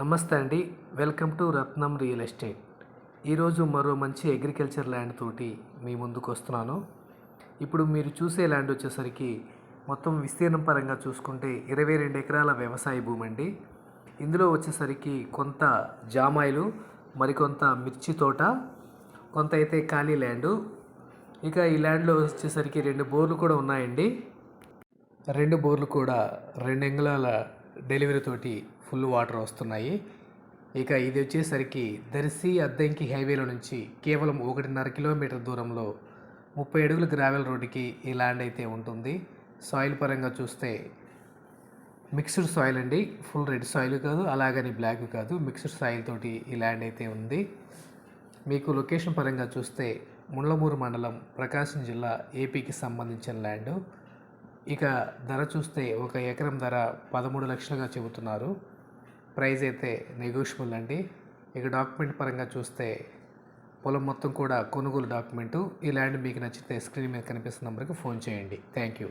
నమస్తే అండి. Welcome to Ratnam real estate. ఈరోజు మరో మంచి అగ్రికల్చర్ ల్యాండ్ తోటి మీ ముందుకు వస్తున్నాను. ఇప్పుడు మీరు చూసే ల్యాండ్ వచ్చేసరికి మొత్తం విస్తీర్ణం పరంగా చూసుకుంటే ఇరవై రెండు ఎకరాల వ్యవసాయ భూమి అండి. ఇందులో వచ్చేసరికి కొంత జామాయిలు మరికొంత మిర్చి తోట కొంత అయితే ఖాళీ ల్యాండు. ఇక ఈ ల్యాండ్లో వచ్చేసరికి రెండు బోర్లు కూడా ఉన్నాయండి. రెండు బోర్లు కూడా రెండు ఎంగుళాల డెలివరీ తోటి ఫుల్ వాటర్ వస్తున్నాయి. ఇక ఇది వచ్చేసరికి దర్శి అద్దంకి హైవేలో నుంచి కేవలం ఒకటిన్నర కిలోమీటర్ దూరంలో ముప్పై అడుగుల గ్రావెల్ రోడ్డుకి ఈ ల్యాండ్ అయితే ఉంటుంది. సాయిల్ పరంగా చూస్తే మిక్స్డ్ సాయిల్ అండి. ఫుల్ రెడ్ సాయిల్ కాదు అలాగని బ్లాక్ కాదు. మిక్స్డ్ సాయిల్ తోటి ఈ ల్యాండ్ అయితే ఉంది. మీకు లొకేషన్ పరంగా చూస్తే ముళ్ళమూరు మండలం ప్రకాశం జిల్లా ఏపీకి సంబంధించిన ల్యాండ్. ఇక ధర చూస్తే ఒక ఎకరం ధర పదమూడు లక్షలుగా చెబుతున్నారు. ప్రైస్ అయితే నెగోషియబుల్ అండి. ఇక డాక్యుమెంట్ పరంగా చూస్తే పొలం మొత్తం కూడా కొనుగోలు డాక్యుమెంటు. ఈ ల్యాండ్ మీకు నచ్చితే స్క్రీన్ మీద కనిపిస్తున్న నెంబర్కి ఫోన్ చేయండి. Thank you.